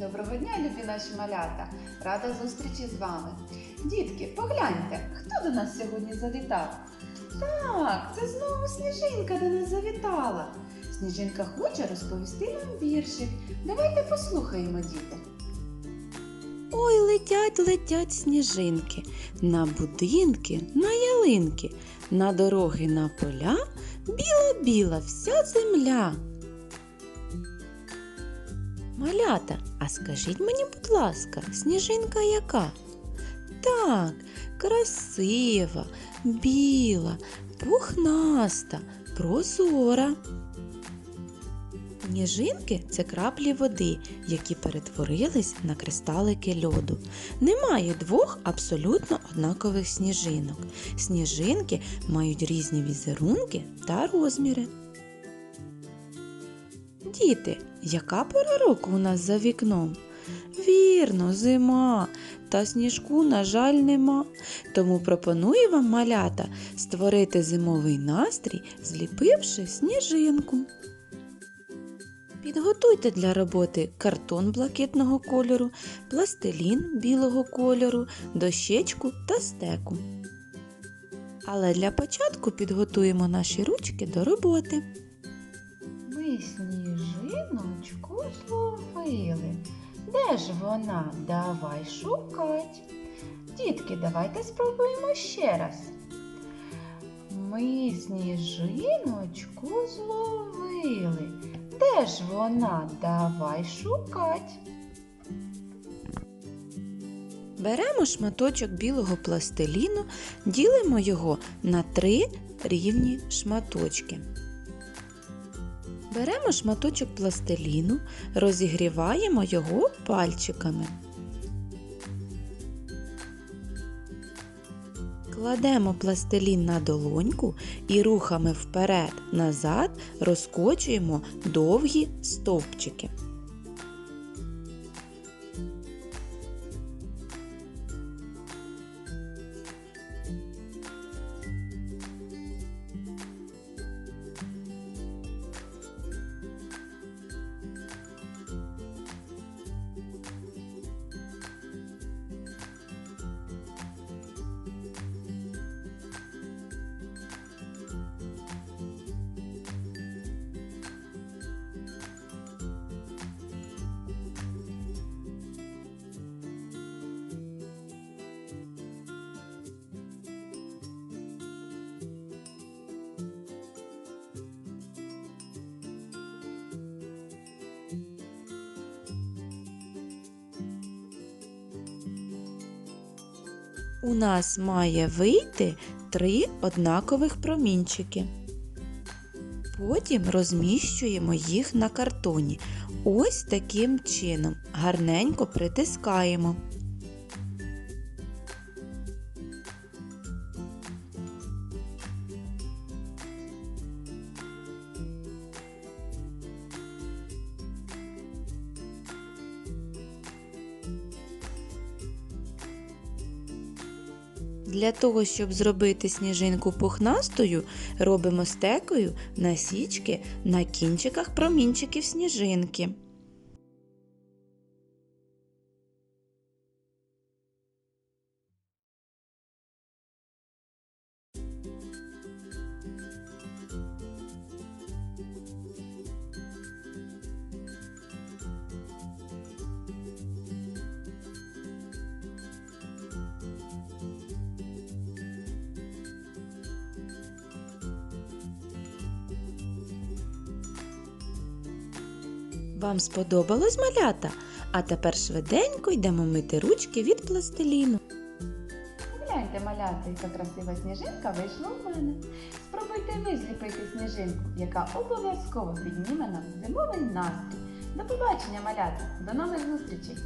Доброго дня, любі наші малята! Рада зустрічі з вами. Дітки, погляньте, хто до нас сьогодні завітав? Так, це знову сніжинка до нас завітала. Сніжинка хоче розповісти нам віршик. Давайте послухаємо, діти. Ой, летять, летять сніжинки на будинки, на ялинки, на дороги, на поля, біла-біла вся земля. Малята, а скажіть мені, будь ласка, сніжинка яка? Так, красива, біла, пухнаста, прозора. Сніжинки це краплі води, які перетворились на кристалики льоду. Немає двох абсолютно однакових сніжинок. Сніжинки мають різні візерунки та розміри. Діти, яка пора року у нас за вікном? Вірно, зима. Та сніжку, на жаль, нема. Тому пропоную вам малята створити зимовий настрій, зліпивши сніжинку. Підготуйте для роботи картон блакитного кольору, пластилін білого кольору, дощечку та стеку. Але для початку підготуємо наші ручки до роботи. Ми сніжиночку зловили. Де ж вона? Давай шукать. Дітки, давайте спробуємо ще раз. Ми сніжиночку зловили. Де ж вона? Давай шукать. Беремо шматочок білого пластиліну, ділимо його на три рівні шматочки. Беремо шматочок пластиліну, розігріваємо його пальчиками. Кладемо пластилін на долоньку і рухами вперед-назад розкочуємо довгі стовпчики. У нас має вийти три однакових промінчики. Потім розміщуємо їх на картоні. Ось таким чином гарненько притискаємо. Для того, щоб зробити сніжинку пухнастою, робимо стекою насічки на кінчиках промінчиків сніжинки. Вам сподобалось малята? А тепер швиденько йдемо мити ручки від пластиліну. Гляньте, малята, яка красива сніжинка вийшла у мене. Спробуйте ви зліпити сніжинку, яка обов'язково підніме нам зимовий настрій. До побачення, малята! До нових зустрічей!